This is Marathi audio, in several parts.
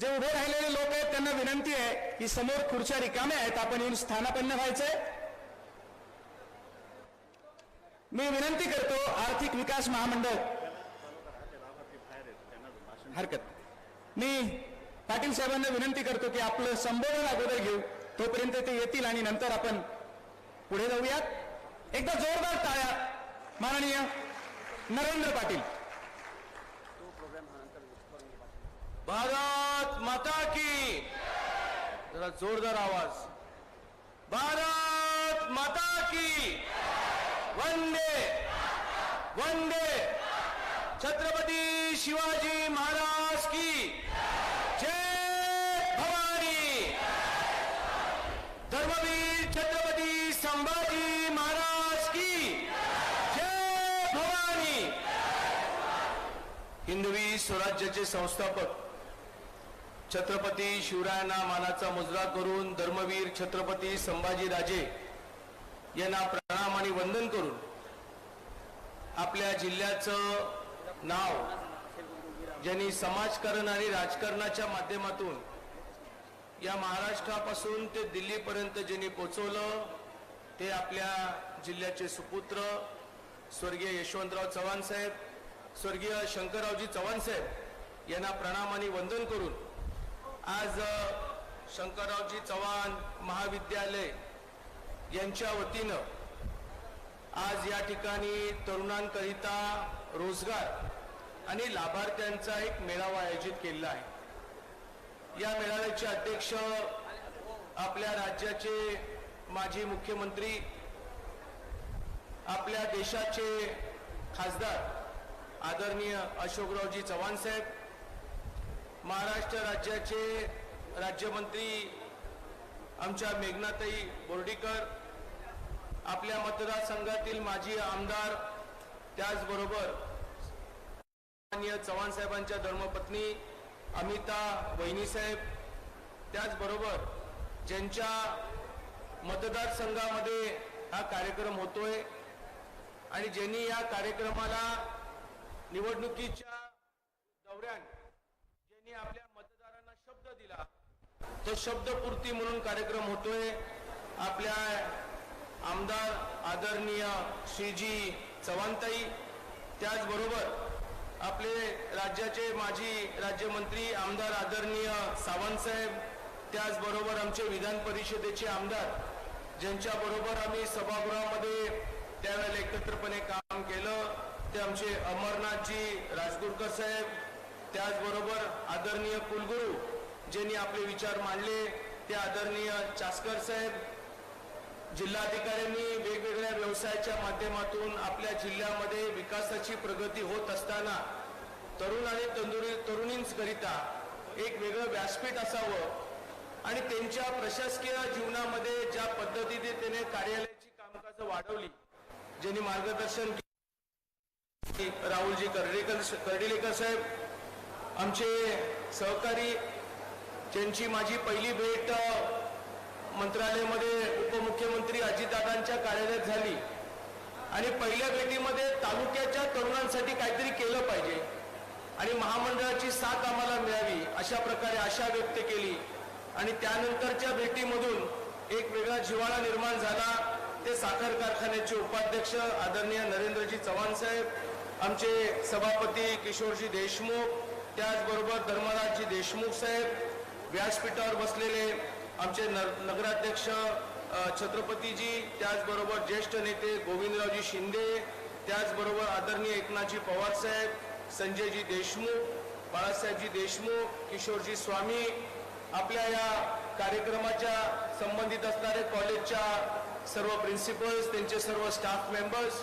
जे उभे राहिलेले लोक आहेत त्यांना विनंती आहे की समोर खुर्च्या रिकाम्या आहेत आपण येऊन स्थानापन्न व्हायचंय. मी विनंती करतो आर्थिक विकास महामंडळ. हरकत मी पाटील साहेबांना विनंती करतो की आपलं संबोधन अगोदर घेऊ तोपर्यंत ते येतील आणि नंतर आपण पुढे जाऊयात. एकदा जोरदार टाळ्या माननीय नरेंद्र पाटील. भारत माता की। जरा जोरदार आवाज। भारत माता की। वंदे। वंदे। छत्रपती शिवाजी महाराज की। जय भवानी। धर्मवीर छत्रपती संभाजी महाराज की। जय भवानी। हिंदवी स्वराज्याचे संस्थापक छत्रपती शिवरायांना मानाचा मुजरा करून धर्मवीर छत्रपती संभाजीराजे यांना प्रणाम आणि वंदन करून आपल्या जिल्ह्याचं नाव ज्यांनी समाजकारण आणि राजकारणाच्या माध्यमातून या महाराष्ट्रापासून ते दिल्लीपर्यंत ज्यांनी पोचवलं ते आपल्या जिल्ह्याचे सुपुत्र स्वर्गीय यशवंतराव चव्हाण साहेब स्वर्गीय शंकररावजी चव्हाण साहेब यांना प्रणाम आणि वंदन करून आज शंकररावजी चव्हाण महाविद्यालय यांच्या वतीनं आज या ठिकाणी तरुणांकरिता रोजगार आणि लाभार्थ्यांचा एक मेळावा आयोजित केलेला आहे. या मेळाव्याचे अध्यक्ष आपल्या राज्याचे माजी मुख्यमंत्री आपल्या देशाचे खासदार आदरणीय अशोकरावजी चव्हाण साहेब महाराष्ट्र राज्याचे राज्यमंत्री आमच्या मेघनाताई बोर्डीकर आपल्या मतदारसंघातील माजी आमदार त्याचबरोबर माननीय चव्हाण साहेबांच्या धर्मपत्नी अमिता वहिनीसाहेब त्याचबरोबर ज्यांच्या मतदारसंघामध्ये हा कार्यक्रम होतोय आणि ज्यांनी या कार्यक्रमाला निवडणुकीच्या दौऱ्यान ज्यांनी आपल्या मतदारांना शब्द दिला तो शब्दपूर्ती म्हणून कार्यक्रम होतोय. आपल्या आमदार आदरणीय श्रीजी चव्हाणताई त्याचबरोबर आपले राज्याचे माजी राज्यमंत्री आमदार आदरणीय सावंतसाहेब त्याचबरोबर आमचे विधान परिषदेचे आमदार ज्यांच्याबरोबर आम्ही सभागृहामध्ये त्यावेळेला एकत्रपणे काम केलं. ते आमचे अमरनाथजी राजगुरकर साहेब त्याचबरोबर आदरणीय कुलगुरू ज्यांनी आपले विचार मांडले ते आदरणीय चासकर साहेब जिल्हाधिकाऱ्यांनी वेगवेगळ्या व्यवसायाच्या माध्यमातून आपल्या जिल्ह्यामध्ये विकासाची प्रगती होत असताना तरुण आणि तंदुरी तरुणींकरिता एक वेगळं व्यासपीठ असावं आणि त्यांच्या प्रशासकीय जीवनामध्ये ज्या पद्धतीने त्याने कार्यालयाची कामकाज वाढवली ज्यांनी मार्गदर्शन राहुलजी कर्डीकर कर्डिलेकर साहेब आमचे सहकारी ज्यांची माझी पहिली भेट मंत्रालयामध्ये उपमुख्यमंत्री अजितदादांच्या कार्यालयात झाली. आणि पहिल्या भेटीमध्ये तालुक्याच्या तरुणांसाठी काहीतरी केलं पाहिजे. आणि महामंडळाची साथ आम्हाला मिळावी अशा प्रकारे आशा व्यक्त केली. आणि त्यानंतरच्या भेटीमधून एक वेगळा जिव्हाळा निर्माण झाला. ते साखर कारखान्याचे उपाध्यक्ष आदरणीय नरेंद्रजी चव्हाण साहेब आमचे सभापती किशोरजी देशमुख त्याचबरोबर धर्मराजजी देशमुख साहेब व्यासपीठावर बसलेले आमचे न- नगराध्यक्ष छत्रपतीजी त्याचबरोबर ज्येष्ठ नेते गोविंदरावजी शिंदे त्याचबरोबर आदरणीय एकनाथजी पवार साहेब संजयजी देशमुख बाळासाहेबजी देशमुख किशोरजी स्वामी आपल्या या कार्यक्रमाच्या संबंधित असणारे कॉलेजच्या सर्व प्रिन्सिपल्स त्यांचे सर्व स्टाफ मेंबर्स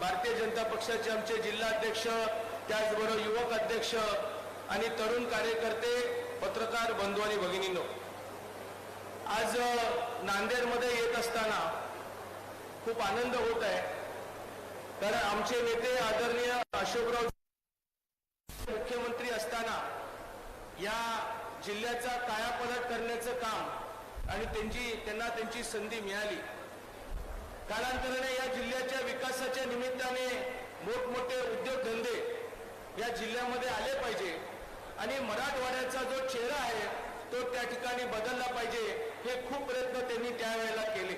भारतीय जनता पक्षाचे आमचे जिल्हाध्यक्ष त्याचबरोबर युवक अध्यक्ष आणि तरुण कार्यकर्ते पत्रकार बंधू आणि भगिनींनो आज नांदेडमध्ये येत असताना खूप आनंद होत आहे. कारण आमचे नेते आदरणीय अशोकराव मुख्यमंत्री असताना या जिल्ह्याचा कायापलट करण्याचं काम आणि त्यांची त्यांना त्यांची संधी मिळाली. कालांतराने या जिल्ह्याच्या विकासाच्या निमित्ताने मोठमोठे उद्योगधंदे या जिल्ह्यामध्ये आले पाहिजे. आणि मराठवाड्याचा जो चेहरा आहे तो त्या ठिकाणी बदलला पाहिजे हे खूप प्रयत्न त्यांनी त्यावेळेला केले.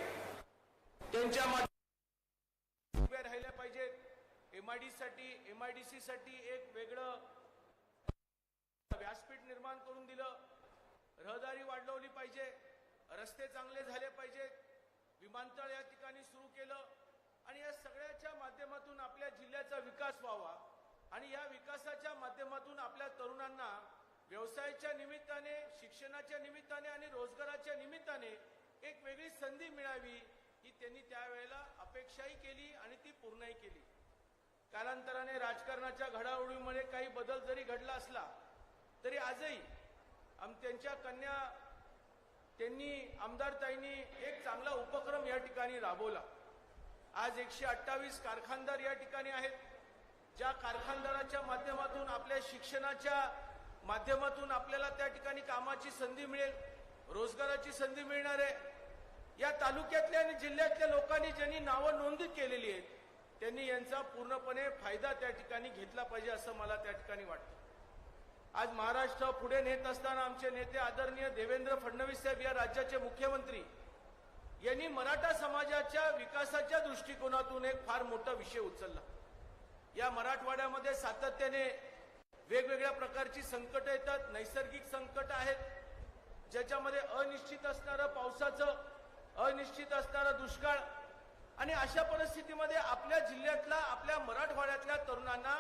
त्यांच्या माध्यमातून उभ्या राहिल्या पाहिजेत एमआयडीसाठी एमआयडीसी साठी एक वेगळं व्यासपीठ निर्माण करून दिलं. रहदारी वाढवली पाहिजे. रस्ते चांगले झाले पाहिजेत विमानतळ या ठिकाणी सुरू केलं. आणि या सगळ्याच्या माध्यमातून आपल्या जिल्ह्याचा विकास व्हावा. आणि या विकासाच्या माध्यमातून आपल्या तरुणांना व्यवसायाच्या निमित्ताने शिक्षणाच्या निमित्ताने आणि रोजगाराच्या निमित्ताने एक वेगळी संधी मिळावी ही त्यांनी त्यावेळेला अपेक्षाही केली आणि ती पूर्णही केली. कालांतराने राजकारणाच्या घडामोडीमध्ये काही बदल जरी घडला असला तरी आजही आम त्यांच्या कन्या त्यांनी आमदारताईंनी एक चांगला उपक्रम या ठिकाणी राबवला. आज एकशे अठ्ठावीस कारखानदार या ठिकाणी आहेत. ज्या कारखानदाराच्या माध्यमातून आपल्या शिक्षणाच्या माध्यमातून आपल्याला त्या ठिकाणी कामाची संधी मिळेल रोजगाराची संधी मिळणार आहे. या तालुक्यातल्या आणि जिल्ह्यातल्या लोकांनी ज्यांनी नावं नोंदणी केलेली आहेत त्यांनी यांचा पूर्णपणे फायदा त्या ठिकाणी घेतला पाहिजे असं मला त्या ठिकाणी वाटतं. आज महाराष्ट्र पुढे नेत असताना आमचे नेते आदरणीय देवेंद्र फडणवीस साहेब या राज्याचे मुख्यमंत्री यांनी मराठा समाजाच्या विकासाच्या दृष्टिकोनातून एक फार मोठा विषय उचलला. या मराठवाड्यामध्ये सातत्याने वेगवेगळ्या प्रकारची संकट येतात नैसर्गिक संकट आहेत ज्याच्यामध्ये अनिश्चित असणारं पावसाचं अनिश्चित असणारं दुष्काळ. आणि अशा परिस्थितीमध्ये आपल्या जिल्ह्यातला आपल्या मराठवाड्यातल्या तरुणांना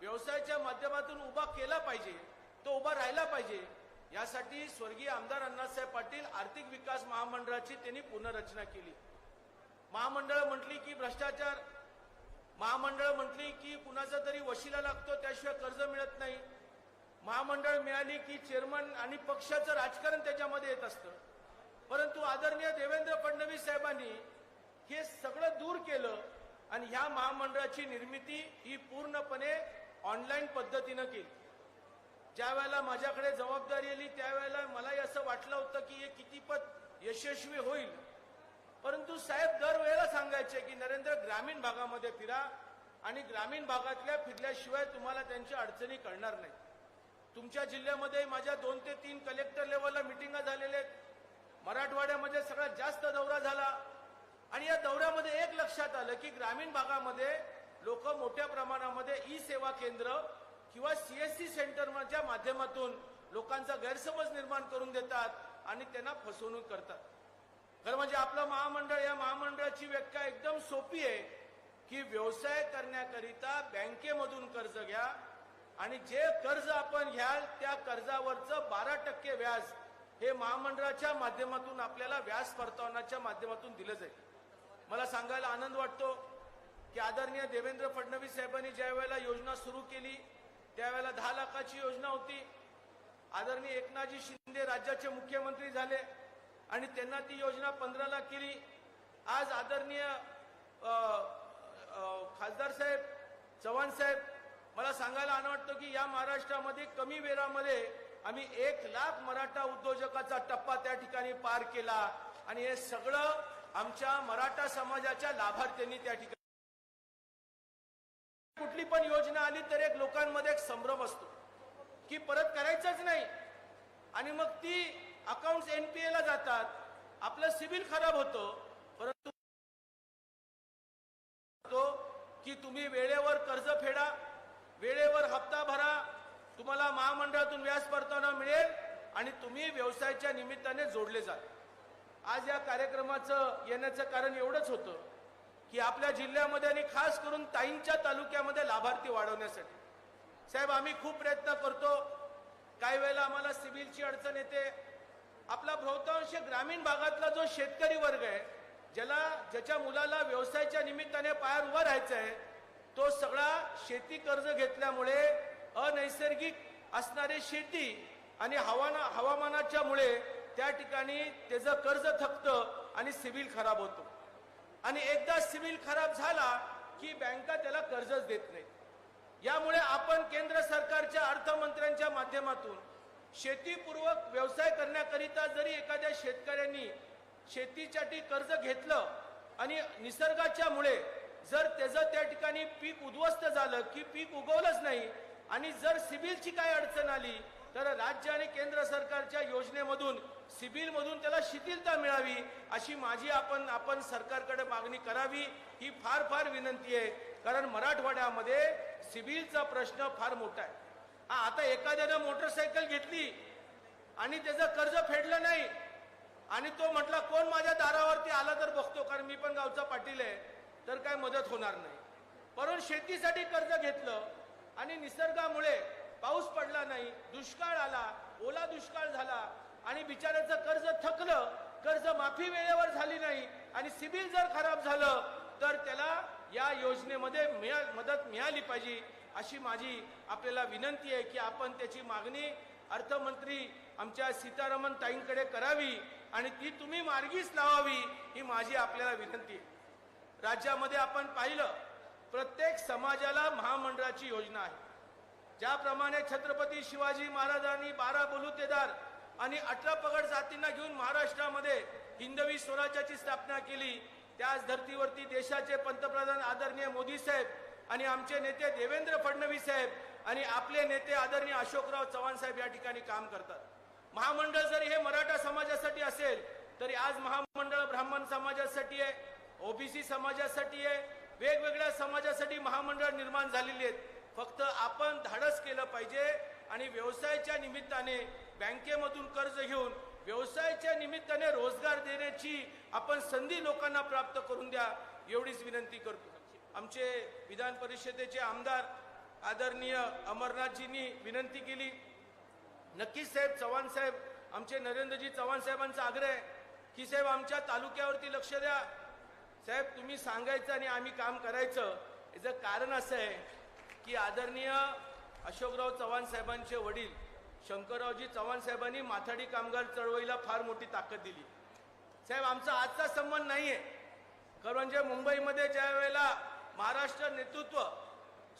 व्यवसायाच्या माध्यमातून उभा केला पाहिजे तो उभा राहिला पाहिजे. यासाठी स्वर्गीय आमदार अण्णासाहेब पाटील आर्थिक विकास महामंडळाची त्यांनी पुनर्रचना केली. महामंडळ म्हटली की भ्रष्टाचार महामंडळ म्हटली की कुणाचा तरी वशिला लागतो त्याशिवाय कर्ज मिळत नाही. महामंडळ मिळाली की चेअरमन आणि पक्षाचं राजकारण त्याच्यामध्ये येत असतं. परंतु आदरणीय देवेंद्र फडणवीस साहेबांनी हे सगळं दूर केलं आणि ह्या महामंडळाची निर्मिती ही पूर्णपणे ऑनलाईन पद्धतीनं केली. ज्या वेळेला माझ्याकडे जबाबदारी आली त्यावेळेला मलाही असं वाटलं होतं की हे कितीपत यशस्वी होईल. परंतु साहेब दरवेळेला सांगायचे ग्रामीण भागामध्ये फिरा आणि ग्रामीण भागातल्या फिरल्याशिवाय तुम्हाला त्यांच्या अडचणी कळणार नाही. तुमच्या जिल्ह्यामध्ये माझ्या दोन ते तीन कलेक्टर लेवलला मिटिंगा झालेल्या आहेत. मराठवाड्यामध्ये सगळ्यात जास्त दौरा झाला. आणि या दौऱ्यामध्ये एक लक्षात आलं की ग्रामीण भागामध्ये लोक मोठ्या प्रमाणामध्ये ई सेवा केंद्र किंवा सीएससी सेंटरच्या माध्यमातून लोकांचा गैरसमज निर्माण करून देतात आणि त्यांना फसवणूक करतात. खरं म्हणजे आपलं महामंडळ या महामंडळाची व्यक्ती सोपी आहे की व्यवसाय करण्याकरिता बँकेमधून कर्ज घ्या आणि जे कर्ज आपण घ्याल त्या कर्जावरचं बारा टक्के व्याज हे महामंडळाच्या माध्यमातून आपल्याला व्याज परतावनाच्या माध्यमातून दिलं जाईल मला सांगायला आनंद वाटतो की आदरणीय देवेंद्र फडणवीस साहेबांनी ज्या वेळेला योजना सुरू केली त्यावेळेला दहा लाखाची योजना होती. आदरणीय एकनाथजी शिंदे राज्याचे मुख्यमंत्री झाले आणि त्यांना ती योजना पंधराला केली. आज आदरणीय खासदार साहेब चव्हाण साहेब मला सांगायला आनंद वाटतो की या महाराष्ट्रामध्ये कमी वेळामध्ये आम्ही एक लाख मराठा उद्योजकाचा टप्पा त्या ठिकाणी पार केला आणि हे सगळं आमच्या मराठा समाजाच्या लाभार्थ्यांनी त्या ठिकाणी कुठली पण योजना आली तर एक लोकांमध्ये एक संभ्रम असतो की परत करायचंच नाही. आणि मग ती अकाउंट एनपीए ला जातात आपलं सिबिल खराब होतं की तुम्ही वेळेवर कर्ज फेडा वेळेवर हप्ता भरा तुम्हाला महामंडळातून व्याज परतावा मिळेल आणि तुम्ही व्यवसायाच्या निमित्ताने जोडले जाल. आज या कार्यक्रमाचं येण्याचं कारण एवढंच होतं की आपल्या जिल्ह्यामध्ये आणि खास करून ताईंच्या तालुक्यामध्ये लाभार्थी वाढवण्यासाठी. साहेब आम्ही खूप प्रयत्न करतो. काही वेळेला आम्हाला सिव्हिलची अडचण येते. आपला बहुतांश ग्रामीण भागातला जो शेतकरी वर्ग आहे ज्याला ज्याच्या मुलाला व्यवसायाच्या निमित्ताने पायावर उभा राहायचं आहे तो सगळा शेती कर्ज घेतल्यामुळे अनैसर्गिक असणारी शेती आणि हवाना हवामानाच्या मुळे त्या ठिकाणी त्याचं कर्ज थकतं आणि सिव्हिल खराब होतो. आणि एकदा सिव्हिल खराब झाला की बँका त्याला कर्जच देत नाही यामुळे आपण केंद्र सरकारच्या अर्थमंत्र्यांच्या माध्यमातून शेतीपूर्वक व्यवसाय करण्याकरिता जरी एखाद्या शेतकऱ्यांनी शेतीसाठी कर्ज घेतलं आणि निसर्गाच्या मुळे जर त्याचं त्या ठिकाणी पीक उद्ध्वस्त झालं की पीक उगवलंच नाही आणि जर सिबिलची काय अडचण आली तर राज्य आणि केंद्र सरकारच्या योजनेमधून सिबिलमधून त्याला शिथिलता मिळावी अशी माझी आपण आपण सरकारकडे मागणी करावी ही फार फार विनंती आहे. कारण मराठवाड्यामध्ये सिबिलचा प्रश्न फार मोठा आहे. हा, आता एखाद्यानं मोटरसायकल घेतली आणि त्याचं कर्ज फेडलं नाही आणि तो म्हटला कोण माझ्या दारावरती आला तर बघतो कारण मी पण गावचा पाटील आहे तर काय मदत होणार नाही. परंतु शेतीसाठी कर्ज घेतलं आणि निसर्गामुळे पाऊस पडला नाही दुष्काळ आला ओला दुष्काळ झाला आणि बिचाऱ्याचं कर्ज थकलं कर्ज माफी वेळेवर झाली नाही आणि सिबिल जर खराब झालं तर त्याला या योजनेमध्ये मिळा मदत मिळाली पाहिजे अशी माझी आपल्याला विनंती आहे की आपण त्याची मागणी अर्थमंत्री आमच्या सीतारामन ताईंकडे करावी. आणि ती तुम्ही मार्गीच लावावी ही माझी आपल्याला विनंती आहे. राज्यामध्ये आपण पाहिलं प्रत्येक समाजाला महामंडळाची योजना आहे. ज्याप्रमाणे छत्रपती शिवाजी महाराजांनी बारा बलुतेदार आणि अठरा पगड जातींना घेऊन महाराष्ट्रामध्ये हिंदवी स्वराज्याची स्थापना केली त्याच धर्तीवरती देशाचे पंतप्रधान आदरणीय मोदी साहेब आणि आमचे नेते देवेंद्र फडणवीस साहेब आणि आपले नेते आदरणीय अशोकराव चव्हाण साहेब या ठिकाणी काम करतात. महामंडळ जरी हे मराठा समाजासाठी असेल तरी आज महामंडळ ब्राह्मण समाजासाठी आहे ओबीसी समाजासाठी आहे वेगवेगळ्या समाजासाठी महामंडळ निर्माण झालेली आहेत. फक्त आपण धाडस केलं पाहिजे आणि व्यवसायाच्या निमित्ताने बँकेमधून कर्ज घेऊन व्यवसायाच्या निमित्ताने रोजगार देण्याची आपण संधी लोकांना प्राप्त करून द्या एवढीच विनंती करतो. आमचे विधान परिषदेचे आमदार आदरणीय अमरनाथजींनी विनंती केली. नक्कीच साहेब चव्हाण साहेब आमचे नरेंद्रजी चव्हाण साहेबांचा आग्रह आहे की साहेब आमच्या तालुक्यावरती लक्ष द्या. साहेब तुम्ही सांगायचं आणि आम्ही काम करायचं. याचं कारण असं आहे की आदरणीय अशोकराव चव्हाण साहेबांचे वडील शंकररावजी चव्हाण साहेबांनी माथाडी कामगार चळवळीला फार मोठी ताकद दिली. साहेब आमचा आजचा संबंध नाही आहे खरं म्हणजे मुंबईमध्ये ज्या वेळेला महाराष्ट्र नेतृत्व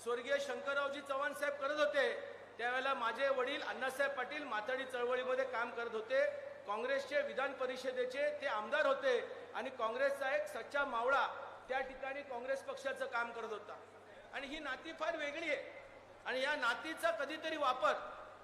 स्वर्गीय शंकररावजी चव्हाण साहेब करत होते त्यावेळेला माझे वडील अण्णासाहेब पाटील माथाडी चळवळीमध्ये काम करत होते. काँग्रेसचे विधान परिषदेचे ते आमदार होते आणि काँग्रेसचा एक सच्चा मावळा त्या ठिकाणी काँग्रेस पक्षाचं काम करत होता. आणि ही नाती फार वेगळी आहे. आणि या नातीचा कधीतरी वापर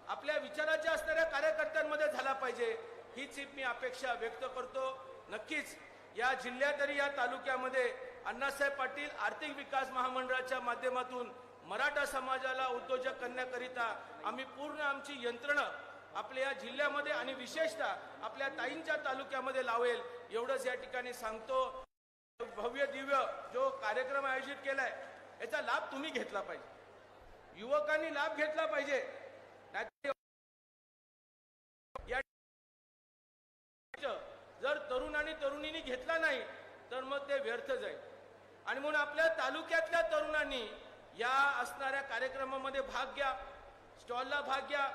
आपल्या विचाराच्या असणाऱ्या कार्यकर्त्यांमध्ये झाला पाहिजे हीच एक मी अपेक्षा व्यक्त करतो. नक्कीच या जिल्ह्यातरी या तालुक्यामध्ये अण्णासाहेब पाटील आर्थिक विकास महामंडळाच्या माध्यमातून मराठा समाजाला उद्योजक करण्याकरिता आम्ही पूर्ण आमची यंत्रणा आपल्या या जिल्ह्यामध्ये आणि विशेषतः आपल्या ताईंच्या तालुक्यामध्ये लावेल एवढंच या ठिकाणी सांगतो. भव्य दिव्य जो कार्यक्रम आयोजित केलाय याचा लाभ तुम्ही घेतला पाहिजे. युवकांनी लाभ घेतला पाहिजे. नाहीतर जर तरुण आणि तरुणींनी घेतला नाही तर मग ते व्यर्थ जाईल. आणि म्हणून आपल्या तालुक्यातल्या तरुणांनी या असणाऱ्या कार्यक्रमामध्ये भाग घ्या स्टॉलला भाग घ्या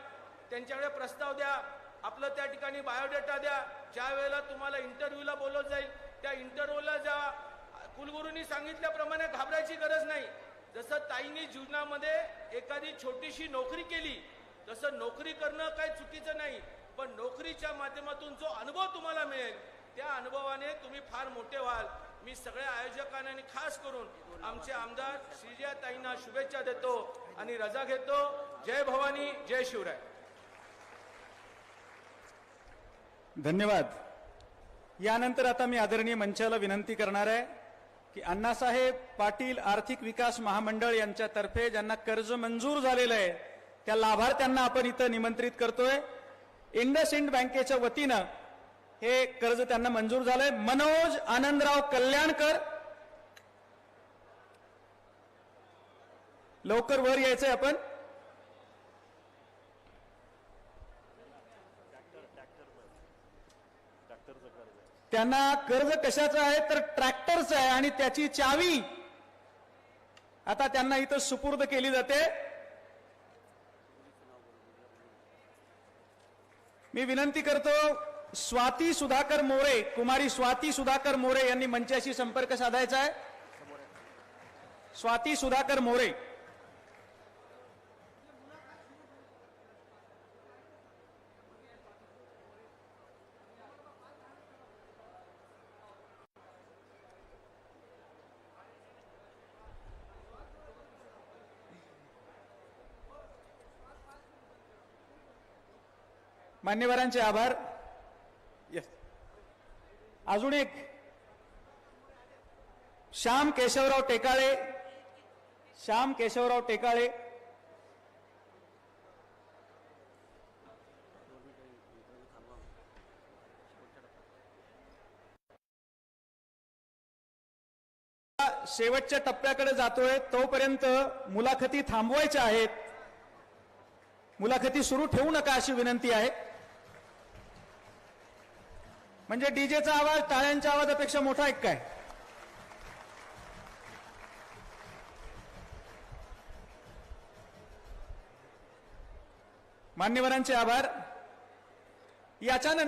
त्यांच्याकडे प्रस्ताव द्या आपलं त्या ठिकाणी बायोडेटा द्या ज्या वेळेला तुम्हाला इंटरव्ह्यूला बोलवलं जाईल त्या इंटरव्ह्यूला जा. कुलगुरूंनी सांगितल्याप्रमाणे घाबरायची गरज नाही. जसं ताईंनी जीवनामध्ये एखादी छोटीशी नोकरी केली तसं नोकरी करणं काही चुकीचं नाही पण नोकरीच्या माध्यमातून जो अनुभव तुम्हाला मिळेल त्या अनुभवाने तुम्ही फार मोठे व्हाल. मी सगळ्या आयोजकांना आणि खास करून आमचे आमदार श्रीजयाताईंना शुभेच्छा देतो आणि रजा घेतो. जय भवानी जय शिवराय. धन्यवाद. यानंतर आता मी आदरणीय मंचाला विनंती करणार आहे की अण्णासाहेब पाटील आर्थिक विकास महामंडळ यांच्यातर्फे ज्यांना कर्ज मंजूर झालेलं आहे त्या लाभार्थ्यांना आपण इथं निमंत्रित करतोय. इंडस इंड बँकेच्या वतीनं हे कर्ज त्यांना मंजूर झालंय. मनोज आनंदराव कल्याणकर. लवकर वर यायचंय आपण. त्यांना कर्ज कशाचं आहे? तर ट्रॅक्टरचं आहे आणि त्याची चावी. आता त्यांना इथं सुपूर्द केली जाते. मी विनंती करतो स्वाती सुधाकर मोरे कुमारी स्वाती सुधाकर मोरे यांनी मंचाशी संपर्क साधायचा आहे. स्वाती सुधाकर मोरे. मान्यवरांचे आभार. अजून एक. श्याम केशवराव टेकाळे. श्याम केशवराव टेकाळे. शेवटच्या टप्प्याकडे जातोय. तोपर्यंत मुलाखती थांबवायच्या आहेत. मुलाखती सुरू ठेवू नका अशी विनंती आहे. म्हणजे डीजेचा आवाज टाळ्यांच्या आवाजापेक्षा मोठा आहे काय? मान्यवरांचे आभार. याच्यानंतर